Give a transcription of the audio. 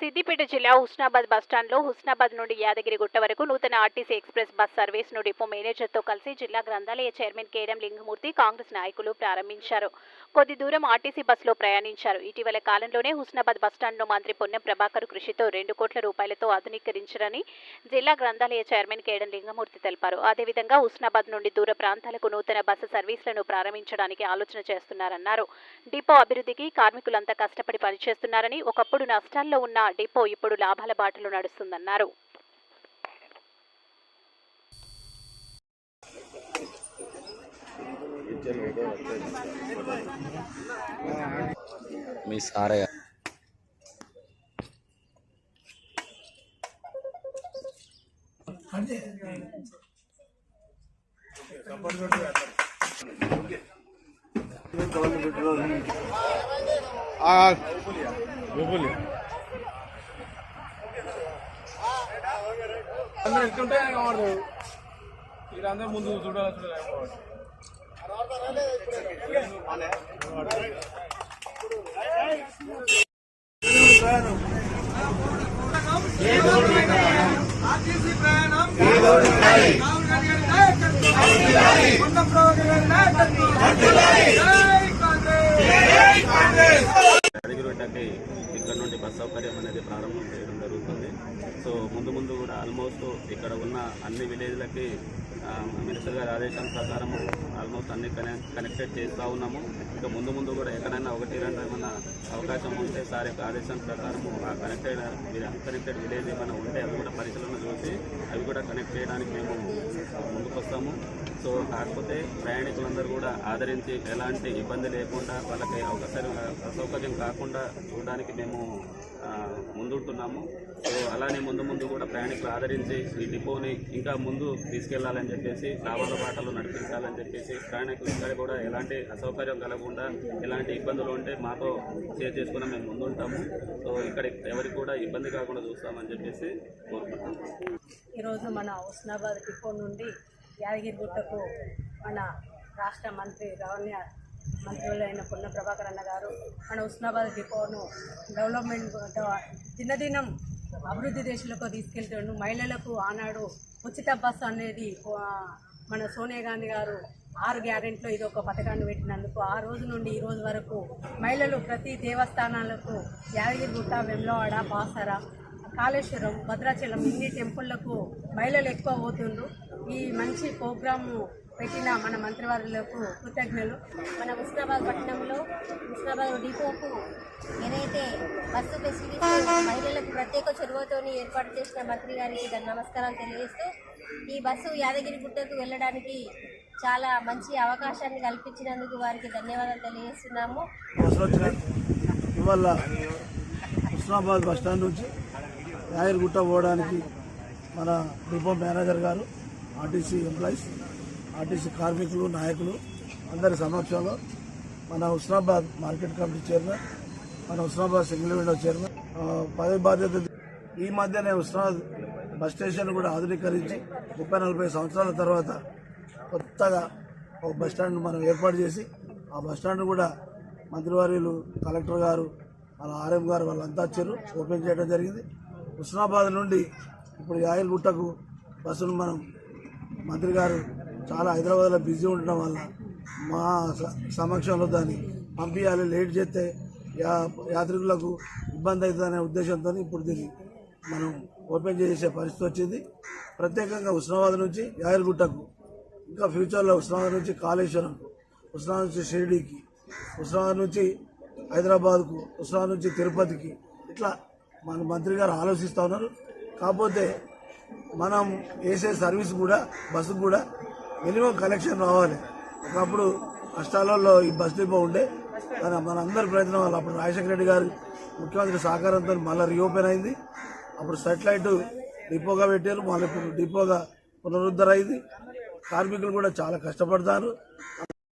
సిద్దిపేట జిల్లా హుస్నాబాద్ బస్టాండ్లో హుస్నాబాద్ నుండి యాదగిరిగుట్ట వరకు నూతన ఆర్టీసీ ఎక్స్ప్రెస్ బస్ సర్వీస్ను డిపో మేనేజర్తో కలిసి జిల్లా గ్రంథాలయ చైర్మన్ కేడం లింగమూర్తి కాంగ్రెస్ నాయకులు ప్రారంభించారు. కొద్ది దూరం ఆర్టీసీ బస్సులో ప్రయాణించారు. ఇటీవల కాలంలోనే హుస్నాబాద్ బస్టాండ్ను మంత్రి పొన్నం ప్రభాకర్ కృషితో రెండు కోట్ల రూపాయలతో ఆధునీకరించారని జిల్లా గ్రంథాలయ చైర్మన్ కేడం లింగమూర్తి తెలిపారు. అదేవిధంగా హుస్నాబాద్ నుండి దూర ప్రాంతాలకు నూతన బస్సు సర్వీసులను ప్రారంభించడానికి ఆలోచన చేస్తున్నారన్నారు. డిపో అభివృద్ధికి కార్మికులంతా కష్టపడి పనిచేస్తున్నారని ఒకప్పుడు నష్టాల్లో ఉన్న డిపో ఇప్పుడు లాభాల బాటలో నడుస్తుందన్నారు. మీ సారయ్య. అందరూ వెళ్తుంటే కనబడదు వీళ్ళందరూ ముందు చూడాలి చూడాలి ఇక్కడ నుండి బస్ సౌకర్యం అనేది ప్రారంభం చేయడం సో ముందు ముందు కూడా ఆల్మోస్ట్ ఇక్కడ ఉన్న అన్ని విలేజ్లకి మినిస్టర్ గారి ఆదేశం ప్రకారం ఆల్మోస్ట్ అన్ని కనెక్ట్ కనెక్టెడ్ చేస్తూ ఉన్నాము. ఇక ముందు ముందు కూడా ఎక్కడైనా ఒకటి రెండు ఏమైనా అవకాశం ఉంటే సార్ యొక్క ఆదేశం ప్రకారము ఆ కనెక్టెడ్ అన్కనెక్టెడ్ విలేజ్ ఏమైనా ఉంటే అవి కూడా పరిశీలన చూసి అవి కూడా కనెక్ట్ చేయడానికి మేము ముందుకు వస్తాము సో కాకపోతే ప్రయాణికులందరూ కూడా ఆదరించి ఎలాంటి ఇబ్బంది లేకుండా వాళ్ళకి అవసరం అసౌకర్యం కాకుండా చూడడానికి మేము ముందుంటున్నాము. సో అలానే ముందు ముందు కూడా ప్రయాణికులు ఆదరించి ఈ డిపోని ఇంకా ముందు తీసుకెళ్ళాలని చెప్పేసి లాభాల బాటలు నడిపించాలని చెప్పేసి ప్రయాణికులు ఇక్కడ కూడా ఎలాంటి అసౌకర్యం కలగకుండా ఎలాంటి ఇబ్బందులు ఉంటే మాతో షేర్ చేసుకుని మేము ముందుంటాము. సో ఇక్కడ ఎవరికి కూడా ఇబ్బంది కాకుండా చూస్తామని చెప్పేసి కోరుకుంటాము ఈరోజు మన హుస్నాబాద్ డిపో నుండి యాదగిరిగుట్టకు మన రాష్ట్ర మంత్రి రవాణా మంత్రులైన పొన్న ప్రభాకర్ అన్న గారు మన హుస్నాబాద్ డిపోను డెవలప్మెంట్ దినదినం అభివృద్ధి దేశాలకు తీసుకెళ్తుండు. మహిళలకు ఆనాడు ఉచిత బస్సు అనేది మన సోనియా గాంధీ గారు ఆరు గ్యారెంట్లో ఇది ఒక పథకాన్ని పెట్టినందుకు ఆ రోజు నుండి ఈ రోజు వరకు మహిళలు ప్రతి దేవస్థానాలకు యాదగిరిగుట్ట వెమ్లవాడ బాసర కాళేశ్వరం భద్రాచలం ఇన్ని టెంపుళ్ళకు మహిళలు ఎక్కువ పోతుండ్రు. ఈ మంచి ప్రోగ్రాము పెట్టిన మన మంత్రివారులకు కృతజ్ఞులు. మన హుస్నాబాద్ పట్టణంలో హుస్నాబాద్ డిపోకు ఏదైతే బస్సు ఫెసిలిటీస్ మహిళలకు ప్రత్యేక చొరవతోని ఏర్పాటు చేసిన మంత్రి గారికి దాని నమస్కారాలు తెలియజేస్తూ ఈ బస్సు యాదగిరి గుట్టకు వెళ్ళడానికి చాలా మంచి అవకాశాన్ని కల్పించినందుకు వారికి ధన్యవాదాలు తెలియజేస్తున్నాము. ఇవాళ హుస్నాబాద్ బస్టాండ్ నుంచి యాయర్గుట్ట పోవడానికి మన డిపో మేనేజర్ గారు ఆర్టీసీ ఎంప్లాయీస్ ఆర్టీసీ కార్మికులు నాయకులు అందరి సమక్షంలో మన హుస్నాబాద్ మార్కెట్ కమిటీ చైర్మన్ మన హుస్నాబాద్ సింగిల్ విండో చైర్మన్ పదవి బాధ్యత ఈ మధ్యనే హుస్నాబాద్ బస్ స్టేషన్ కూడా ఆధునీకరించి ముప్పై నలభై సంవత్సరాల తర్వాత కొత్తగా ఒక బస్ స్టాండ్ మనం ఏర్పాటు చేసి ఆ బస్ స్టాండ్ కూడా మంత్రివర్యులు కలెక్టర్ గారు మన ఆర్ఎం గారు వాళ్ళంతా వచ్చారు ఓపెన్ చేయడం జరిగింది. హుస్నాబాద్ నుండి ఇప్పుడు యాయల్గుట్టకు బస్సును మనం మంత్రి గారు చాలా హైదరాబాద్లో బిజీ ఉండడం వల్ల మా స- సమక్షంలో దాన్ని పంపించాలి లేట్ చేస్తే యా యాత్రికులకు ఇబ్బంది అవుతుందనే ఉద్దేశంతో ఇప్పుడు దీన్ని మనం ఓపెన్ చేసే పరిస్థితి వచ్చింది. ప్రత్యేకంగా ఉస్మానాబాద్ నుంచి యాదగిరిగుట్టకు ఇంకా ఫ్యూచర్లో ఉస్మానాబాద్ నుంచి కాళేశ్వరంకు ఉస్మానాబాద్ నుంచి షిరిడీకి ఉస్మానాబాద్ నుంచి హైదరాబాద్కు ఉస్మానాబాద్ నుంచి తిరుపతికి ఇట్లా మన మంత్రి గారు ఆలోచిస్తూ ఉన్నారు. కాకపోతే మనం వేసే సర్వీస్ కూడా బస్సు కూడా మినిమం కలెక్షన్ రావాలి. ఒకప్పుడు కష్టాలలో ఈ బస్ డిపో ఉండే కానీ మన అందరి ప్రయత్నం వల్ల అప్పుడు రాజశేఖర రెడ్డి గారు ముఖ్యమంత్రి సహకారంతో మళ్ళీ రీఓపెన్ అయింది. అప్పుడు సెటిలైట్ డిపోగా పెట్టారు మళ్ళీ ఇప్పుడు డిపోగా పునరుద్ధర అయింది కార్మికులు కూడా చాలా కష్టపడతారు